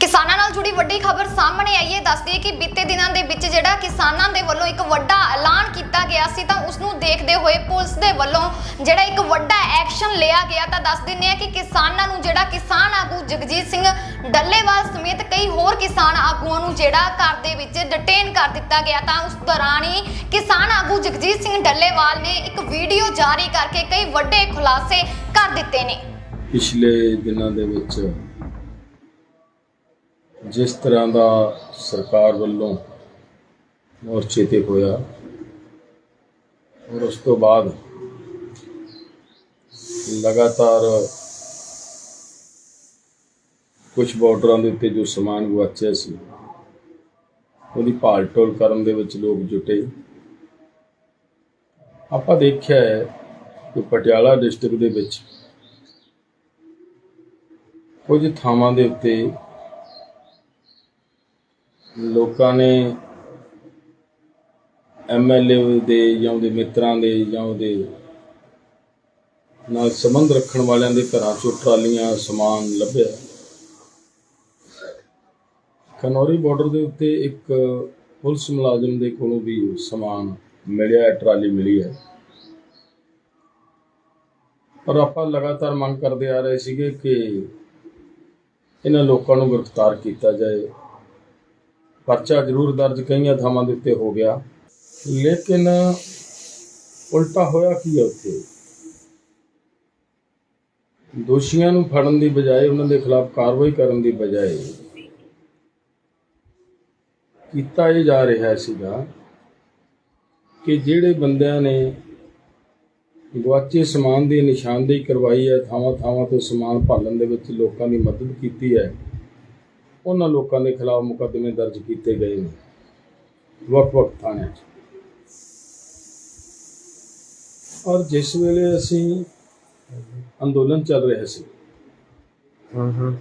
ਕਿਸਾਨਾਂ ਨਾਲ ਜੁੜੀ ਵੱਡੀ ਖਬਰ ਸਾਹਮਣੇ ਆਈ ਹੈ। ਦੱਸਦੀ ਹੈ ਕਿ ਬੀਤੇ ਦਿਨਾਂ ਦੇ ਵਿੱਚ ਜਿਹੜਾ ਕਿਸਾਨਾਂ ਦੇ ਵੱਲੋਂ ਇੱਕ ਵੱਡਾ ਐਲਾਨ ਕੀਤਾ ਗਿਆ ਸੀ, ਤਾਂ ਉਸ ਨੂੰ ਦੇਖਦੇ ਹੋਏ ਪੁਲਿਸ ਦੇ ਵੱਲੋਂ ਜਿਹੜਾ ਇੱਕ ਵੱਡਾ ਐਕਸ਼ਨ ਲਿਆ ਗਿਆ। ਤਾਂ ਦੱਸ ਦਿੰਦੇ ਆ ਕਿ ਕਿਸਾਨਾਂ ਨੂੰ ਜਿਹੜਾ ਕਿਸਾਨ ਆਗੂ ਜਗਜੀਤ ਸਿੰਘ ਡੱਲੇਵਾਲ ਸਮੇਤ ਕਈ ਹੋਰ ਕਿਸਾਨ ਆਗੂਆਂ ਨੂੰ ਜਿਹੜਾ ਘਰ ਦੇ ਵਿੱਚ ਡਿਟੇਨ ਕਰ ਦਿੱਤਾ ਗਿਆ। ਤਾਂ ਉਸ ਦੌਰਾਨ ਹੀ ਕਿਸਾਨ ਆਗੂ ਜਗਜੀਤ ਸਿੰਘ ਡੱਲੇਵਾਲ ਨੇ ਇੱਕ ਵੀਡੀਓ ਜਾਰੀ ਕਰਕੇ ਕਈ ਵੱਡੇ ਖੁਲਾਸੇ ਕਰ ਦਿੱਤੇ ਨੇ। ਪਿਛਲੇ ਦਿਨਾਂ ਦੇ ਵਿੱਚ ਜਿਸ ਤਰ੍ਹਾਂ ਦਾ ਸਰਕਾਰ ਵੱਲੋਂ ਮੋਰਚੇ ਤੇ ਹੋਇਆ ਔਰ ਉਸ ਤੋਂ ਬਾਅਦ ਲਗਾਤਾਰ ਕੁਝ ਬਾਰਡਰਾਂ ਦੇ ਉੱਤੇ ਜੋ ਸਮਾਨ ਗੁਆਚਿਆ ਸੀ, ਉਹਦੀ ਭਾਲ ਟੋਲ ਕਰਨ ਦੇ ਵਿੱਚ ਲੋਕ ਜੁਟੇ। ਆਪਾਂ ਦੇਖਿਆ ਹੈ ਕਿ ਪਟਿਆਲਾ ਡਿਸਟ੍ਰਿਕਟ ਦੇ ਵਿੱਚ ਕੁਝ ਥਾਵਾਂ ਦੇ ਉੱਤੇ ਲੋਕਾਂ ਨੇ ਐਮਐਲਏ ਦੇ ਜਾਂ ਉਹਦੇ ਮਿੱਤਰਾਂ ਦੇ ਜਾਂ ਉਹਦੇ ਨਾਲ ਸੰਬੰਧ ਰੱਖਣ ਵਾਲਿਆਂ ਦੇ ਘਰਾਂ ਚੋਂ ਟਰਾਲੀਆਂ ਸਮਾਨ ਲੱਭਿਆ। ਖਨੌਰੀ ਬਾਰਡਰ ਦੇ ਉੱਤੇ ਇੱਕ ਪੁਲਿਸ ਮੁਲਾਜ਼ਮ ਦੇ ਕੋਲੋਂ ਵੀ ਸਮਾਨ ਮਿਲਿਆ ਹੈ, ਟਰਾਲੀ ਮਿਲੀ ਹੈ। ਪਰ ਆਪਾਂ ਲਗਾਤਾਰ ਮੰਗ ਕਰਦੇ ਆ ਰਹੇ ਸੀਗੇ ਕਿ ਇਹਨਾਂ ਲੋਕਾਂ ਨੂੰ ਗ੍ਰਿਫਤਾਰ ਕੀਤਾ ਜਾਏ। ਪਰਚਾ ਜ਼ਰੂਰ ਦਰਜ ਕਈਆਂ ਥਾਵਾਂ ਦੇ ਉੱਤੇ ਹੋ ਗਿਆ। ਲੇਕਿਨ ਉਲਟਾ ਹੋਇਆ ਕੀ ਹੈ ਉੱਥੇ? ਦੋਸ਼ੀਆਂ ਨੂੰ ਫੜਨ ਦੀ ਬਜਾਏ ਉਹਨਾਂ ਦੇ ਖਿਲਾਫ ਕਾਰਵਾਈ ਕਰਨ ਦੀ ਬਜਾਏ ਕੀਤਾ ਇਹ ਜਾ ਰਿਹਾ ਸੀਗਾ ਕਿ ਜਿਹੜੇ ਬੰਦਿਆਂ ਨੇ ਗੁਆਚੇ ਸਮਾਨ ਦੀ ਨਿਸ਼ਾਨਦੇਹੀ ਕਰਵਾਈ ਹੈ ਥਾਵਾਂ ਥਾਵਾਂ ਤੋਂ ਸਮਾਨ ਭਾਲਣ ਦੇ ਵਿੱਚ ਲੋਕਾਂ ਦੀ ਮਦਦ ਕੀਤੀ ਹੈ ਉਹਨਾਂ ਲੋਕਾਂ ਦੇ ਖਿਲਾਫ ਮੁਕੱਦਮੇ ਦਰਜ ਕੀਤੇ ਗਏ ਨੇ। ਵੱਖ-ਵੱਖ ਥਾਣਿਆਂ 'ਚ। ਔਰ ਜਿਸ ਵੇਲੇ ਅਸੀਂ ਅੰਦੋਲਨ ਚੱਲ ਰਿਹਾ ਸੀ ਹੂੰ ਹੂੰ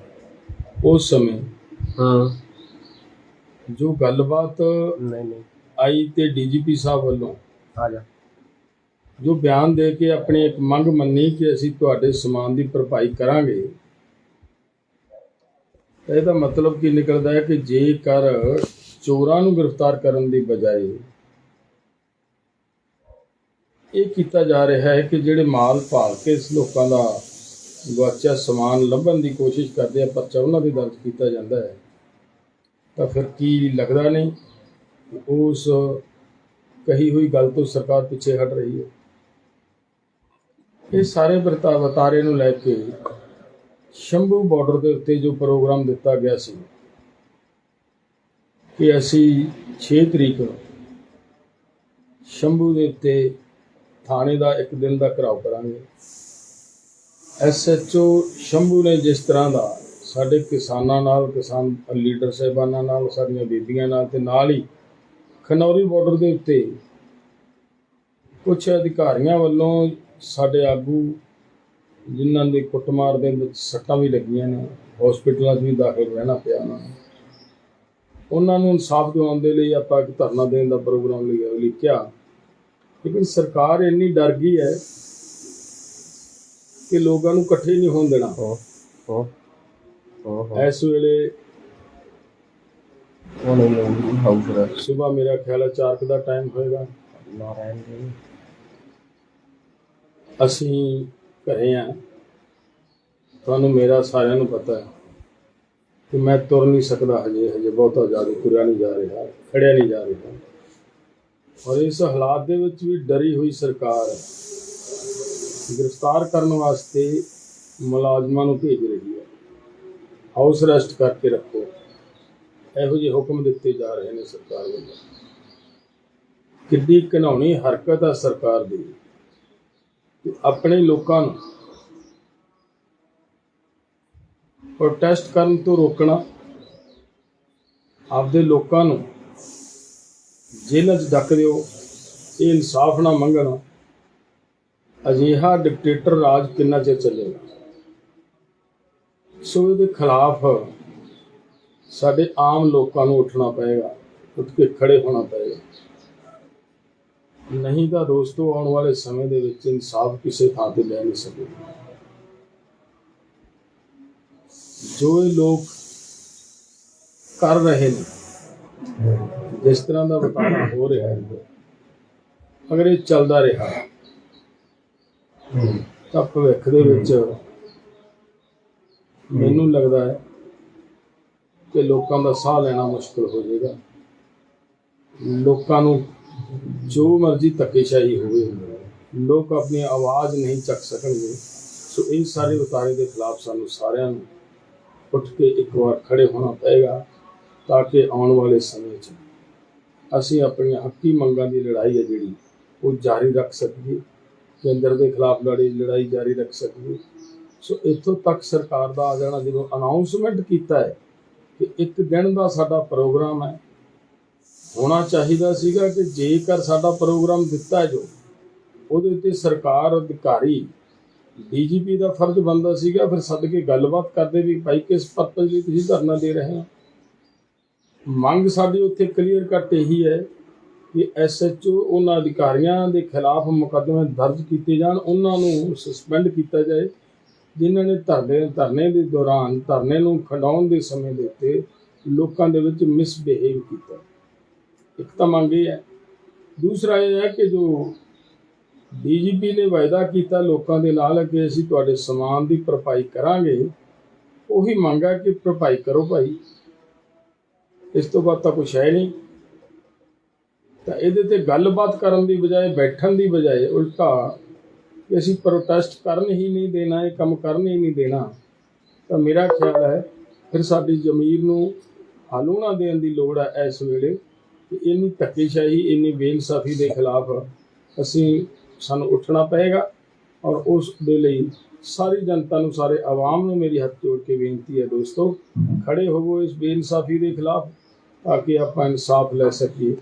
ਉਸ ਸਮੇਂ ਹਾਂ। ਜੋ ਗੱਲਬਾਤ ਨਹੀਂ ਨਹੀਂ। ਆਈ ਤੇ ਡੀਜੀਪੀ ਸਾਹਿਬ ਵੱਲੋਂ ਆ ਜਾ। ਜੋ ਬਿਆਨ ਦੇ ਕੇ ਆਪਣੀ ਇੱਕ ਮੰਗ ਮੰਨੀ ਕਿ ਅਸੀਂ ਤੁਹਾਡੇ ਸਮਾਨ ਦੀ ਭਰਪਾਈ ਕਰਾਂਗੇ ਇਹਦਾ ਮਤਲਬ ਕੀ ਨਿਕਲਦਾ ਹੈ ਕਿ ਜੇਕਰ ਚੋਰਾਂ ਨੂੰ ਗ੍ਰਿਫਤਾਰ ਕਰਨ ਦੀ ਬਜਾਏ ਇਹ ਕੀਤਾ ਜਾ ਰਿਹਾ ਹੈ ਕਿ ਜਿਹੜੇ ਮਾਲ ਭਾਲ ਕੇ ਇਸ ਲੋਕਾਂ ਦਾ ਗੁਆਚਿਆ ਸਮਾਨ ਲੱਭਣ ਦੀ ਕੋਸ਼ਿਸ਼ ਕਰਦੇ ਆ, ਪਰਚਾ ਉਹਨਾਂ ਦੇ ਦਰਜ ਕੀਤਾ ਜਾਂਦਾ ਹੈ, ਤਾਂ ਫਿਰ ਕੀ ਲੱਗਦਾ ਨਹੀਂ? ਉਸ ਕਹੀ ਹੋਈ ਗੱਲ ਤੋਂ ਸਰਕਾਰ ਪਿੱਛੇ ਹਟ ਰਹੀ ਹੈ। ਇਹ ਸਾਰੇ ਵਰਤਾ ਵਤਾਰੇ ਨੂੰ ਲੈ ਕੇ ਸ਼ੰਭੂ ਬਾਰਡਰ ਦੇ ਉੱਤੇ ਜੋ ਪ੍ਰੋਗਰਾਮ ਦਿੱਤਾ ਗਿਆ ਸੀ ਕਿ ਅਸੀਂ 6 ਤਰੀਕ ਨੂੰ ਸ਼ੰਭੂ ਦੇ ਉੱਤੇ ਥਾਣੇ ਦਾ ਇੱਕ ਦਿਨ ਦਾ ਘਰਾਓ ਕਰਾਂਗੇ। ਐਸਐਚਓ ਸ਼ੰਭੂ ਨੇ ਜਿਸ ਤਰ੍ਹਾਂ ਦਾ ਸਾਡੇ ਕਿਸਾਨਾਂ ਨਾਲ, ਕਿਸਾਨ ਲੀਡਰ ਸਾਹਿਬਾਨਾਂ ਨਾਲ, ਸਾਡੀਆਂ ਬੀਬੀਆਂ ਨਾਲ ਤੇ ਨਾਲ ਹੀ ਖਨੌਰੀ ਬਾਰਡਰ ਦੇ ਉੱਤੇ ਕੁਝ ਅਧਿਕਾਰੀਆਂ ਵੱਲੋਂ ਸਾਡੇ ਆਗੂ ਜਿਨ੍ਹਾਂ ਦੇ ਕੁੱਟਮਾਰ ਦੇ ਵਿੱਚ ਸੱਟਾਂ ਵੀ ਲੱਗੀਆਂ ਨੇ ਹਸਪੀਟਲਾਂ 'ਚ ਵੀ ਦਾਖਲ ਰਹਿਣਾ ਪਿਆ ਉਹਨਾਂ ਨੂੰ। ਉਹਨਾਂ ਨੂੰ ਇਨਸਾਫ ਦਿਵਾਉਣ ਦੇ ਲਈ ਆਪਾਂ ਇੱਕ ਧਰਨਾ ਦੇਣ ਦਾ ਪ੍ਰੋਗਰਾਮ ਲਿਆ ਲਿਖਿਆ ਲੇਕਿਨ ਸਰਕਾਰ ਇੰਨੀ ਡਰ ਗਈ ਹੈ ਕਿ ਲੋਕਾਂ ਨੂੰ ਇਕੱਠੇ ਨਹੀਂ ਹੋਣ ਦੇਣਾ। ਇਸ ਵੇਲੇ ਸਵੇਰ ਮੇਰਾ ਖਿਆਲ ਹੈ 4 ਦਾ ਟਾਈਮ ਹੋਏਗਾ। ਨਾਰਾਇਣ ਜੀ। ਅਸੀਂ ਘਰੇ ਆ, ਤੁਹਾਨੂੰ ਮੇਰਾ ਸਾਰਿਆਂ ਨੂੰ ਪਤਾ ਹੈ ਕਿ ਮੈਂ ਤੁਰ ਨਹੀਂ ਸਕਦਾ ਹਜੇ ਹਜੇ ਬਹੁਤਾ ਜ਼ਿਆਦਾ ਤੁਰਿਆ ਨਹੀਂ ਜਾ ਰਿਹਾ, ਖੜਿਆ ਨਹੀਂ ਜਾ ਰਿਹਾ। ਔਰ ਇਸ ਹਾਲਾਤ ਦੇ ਵਿੱਚ ਵੀ ਡਰੀ ਹੋਈ ਸਰਕਾਰ ਗ੍ਰਿਫਤਾਰ ਕਰਨ ਵਾਸਤੇ ਮੁਲਾਜ਼ਮਾਂ ਨੂੰ ਭੇਜ ਰਹੀ ਹੈ। ਹਾਊਸ ਅਰੈਸਟ ਕਰਕੇ ਰੱਖੋ। ਇਹੋ ਜਿਹੇ ਹੁਕਮ ਦਿੱਤੇ ਜਾ ਰਹੇ ਨੇ ਸਰਕਾਰ ਵੱਲੋਂ। ਕਿੱਡੀ ਘਿਨਾਉਣੀ ਹਰਕਤ ਆ ਸਰਕਾਰ ਦੀ। ਆਪਣੇ ਲੋਕਾਂ ਨੂੰ ਪ੍ਰੋਟੈਸਟ ਕਰਨ ਤੋਂ ਰੋਕਣਾ, ਆਪਦੇ ਲੋਕਾਂ ਨੂੰ ਜੇਲ੍ਹਾਂ 'ਚ ਡੱਕ ਦਿਓ, ਇਹ ਇਨਸਾਫ ਨਾ ਮੰਗਣਾ, ਅਜਿਹਾ ਡਿਕਟੇਟਰ ਰਾਜ ਕਿੰਨਾ ਚਿਰ ਚੱਲੇਗਾ? ਸੋ ਇਹਦੇ ਖਿਲਾਫ ਸਾਡੇ ਆਮ ਲੋਕਾਂ ਨੂੰ ਉੱਠਣਾ ਪਏਗਾ, ਉੱਠ ਕੇ ਖੜੇ ਹੋਣਾ ਪਏਗਾ। ਨਹੀਂ ਤਾਂ ਦੋਸਤੋ, ਆਉਣ ਵਾਲੇ ਸਮੇਂ ਦੇ ਵਿੱਚ ਇਨਸਾਫ ਕਿਸੇ ਥਾਂ ਤੇ ਲੈ ਨਹੀਂ ਸਕੇਗਾ। ਜੋ ਇਹ ਲੋਕ ਕਰ ਰਹੇ ਨੇ, ਜਿਸ ਤਰ੍ਹਾਂ ਦਾ ਵਟਾਰਾ ਹੋ ਰਿਹਾ ਹੈ, ਅਗਰ ਇਹ ਚੱਲਦਾ ਰਿਹਾ, ਤਾਂ ਭਵਿੱਖ ਦੇ ਵਿੱਚ ਮੈਨੂੰ ਲੱਗਦਾ ਹੈ ਕਿ ਲੋਕਾਂ ਦਾ ਸਾਹ ਲੈਣਾ ਮੁਸ਼ਕਲ ਹੋ ਜਾਏਗਾ। ਲੋਕਾਂ ਨੂੰ ਜੋ ਮਰਜ਼ੀ ਧੱਕੇਸ਼ਾਹੀ ਹੋਵੇ, ਲੋਕ ਆਪਣੀ ਆਵਾਜ਼ ਨਹੀਂ ਚੱਕ ਸਕਣਗੇ। ਸੋ ਇਹ ਸਾਰੇ ਉਤਾਰੇ ਦੇ ਖਿਲਾਫ ਸਾਨੂੰ ਸਾਰਿਆਂ ਨੂੰ ਉੱਠ ਕੇ ਇੱਕ ਵਾਰ ਖੜੇ ਹੋਣਾ ਪਏਗਾ ਤਾਂ ਕਿ ਆਉਣ ਵਾਲੇ ਸਮੇਂ 'ਚ ਅਸੀਂ ਆਪਣੀਆਂ ਹੱਕੀ ਮੰਗਾਂ ਦੀ ਲੜਾਈ ਹੈ ਜਿਹੜੀ, ਉਹ ਜਾਰੀ ਰੱਖ ਸਕੀਏ। ਕੇਂਦਰ ਦੇ ਖਿਲਾਫ ਲੜੀ, ਲੜਾਈ ਜਾਰੀ ਰੱਖ ਸਕੀਏ। ਸੋ ਇੱਥੋਂ ਤੱਕ ਸਰਕਾਰ ਦਾ ਆ ਜਾਣਾ, ਜਦੋਂ ਅਨਾਉਂਸਮੈਂਟ ਕੀਤਾ ਹੈ ਕਿ ਇੱਕ ਦਿਨ ਦਾ ਸਾਡਾ ਪ੍ਰੋਗਰਾਮ ਹੈ ਹੋਣਾ ਚਾਹੀਦਾ ਸੀਗਾ ਕਿ ਜੇਕਰ ਸਾਡਾ ਪ੍ਰੋਗਰਾਮ ਦਿੱਤਾ ਹੈ ਜੋ, ਉਹਦੇ ਉੱਤੇ ਸਰਕਾਰ, ਅਧਿਕਾਰੀ, ਡੀਜੀਪੀ ਦਾ ਫਰਜ਼ ਬਣਦਾ ਸੀਗਾ, ਫਿਰ ਸੱਦ ਕੇ ਗੱਲਬਾਤ ਕਰਦੇ ਵੀ ਭਾਈ ਕਿਸ ਪਰਪਸ ਲਈ ਤੁਸੀਂ ਧਰਨਾ ਦੇ ਰਹੇ ਹੋ? ਮੰਗ ਸਾਡੀ ਉੱਥੇ ਕਲੀਅਰ ਕੱਟ ਇਹੀ ਹੈ ਕਿ ਐਸਐਚਓ ਉਹਨਾਂ ਅਧਿਕਾਰੀਆਂ ਦੇ ਖਿਲਾਫ ਮੁਕੱਦਮੇ ਦਰਜ ਕੀਤੇ ਜਾਣ, ਉਹਨਾਂ ਨੂੰ ਸਸਪੈਂਡ ਕੀਤਾ ਜਾਏ, ਜਿਨ੍ਹਾਂ ਨੇ ਧਰਨੇ ਧਰਨੇ ਦੇ ਦੌਰਾਨ ਧਰਨੇ ਨੂੰ ਖੰਡਾਉਣ ਦੇ ਸਮੇਂ ਦੇ ਉੱਤੇ ਲੋਕਾਂ ਦੇ ਵਿੱਚ ਮਿਸਬਿਹੇਵ ਕੀਤਾ। ਇੱਕ ਤਾਂ ਮੰਗ ਇਹ ਹੈ। ਦੂਸਰਾ ਇਹ ਹੈ ਕਿ ਜੋ ਡੀਜੀਪੀ ਨੇ ਵਾਅਦਾ ਕੀਤਾ ਲੋਕਾਂ ਦੇ ਨਾਲ ਕਿ ਅਸੀਂ ਤੁਹਾਡੇ ਸਮਾਨ ਦੀ ਭਰਪਾਈ ਕਰਾਂਗੇ, ਉਹੀ ਮੰਗ ਹੈ ਕਿ ਭਰਪਾਈ ਕਰੋ ਭਾਈ। ਇਸ ਤੋਂ ਬਾਅਦ ਤਾਂ ਕੁਛ ਹੈ ਨਹੀਂ। ਤਾਂ ਇਹਦੇ ਤੇ ਗੱਲਬਾਤ ਕਰਨ ਦੀ ਬਜਾਏ, ਬੈਠਣ ਦੀ ਬਜਾਏ ਉਲਟਾ ਕਿ ਅਸੀਂ ਪ੍ਰੋਟੈਸਟ ਕਰਨ ਹੀ ਨਹੀਂ ਦੇਣਾ, ਇਹ ਕੰਮ ਕਰਨ ਹੀ ਨਹੀਂ ਦੇਣਾ। ਤਾਂ ਮੇਰਾ ਖਿਆਲ ਹੈ, ਫਿਰ ਸਾਡੀ ਜ਼ਮੀਰ ਨੂੰ ਹਾਲੂਣਾ ਦੇਣ ਦੀ ਲੋੜ ਹੈ ਇਸ ਵੇਲੇ। ਕਿ ਇੰਨੀ ਧੱਕੇਸ਼ਾਹੀ, ਇੰਨੀ ਬੇਇਨਸਾਫੀ ਦੇ ਖਿਲਾਫ ਅਸੀਂ, ਸਾਨੂੰ ਉੱਠਣਾ ਪਏਗਾ ਔਰ ਉਸ ਦੇ ਲਈ ਸਾਰੀ ਜਨਤਾ ਨੂੰ, ਸਾਰੇ ਆਵਾਮ ਨੂੰ ਮੇਰੀ ਹੱਥ ਜੋੜ ਕੇ ਬੇਨਤੀ ਹੈ ਦੋਸਤੋ, ਖੜੇ ਹੋਵੋ ਇਸ ਬੇਇਨਸਾਫੀ ਦੇ ਖਿਲਾਫ ਤਾਂ ਕਿ ਆਪਾਂ ਇਨਸਾਫ ਲੈ ਸਕੀਏ।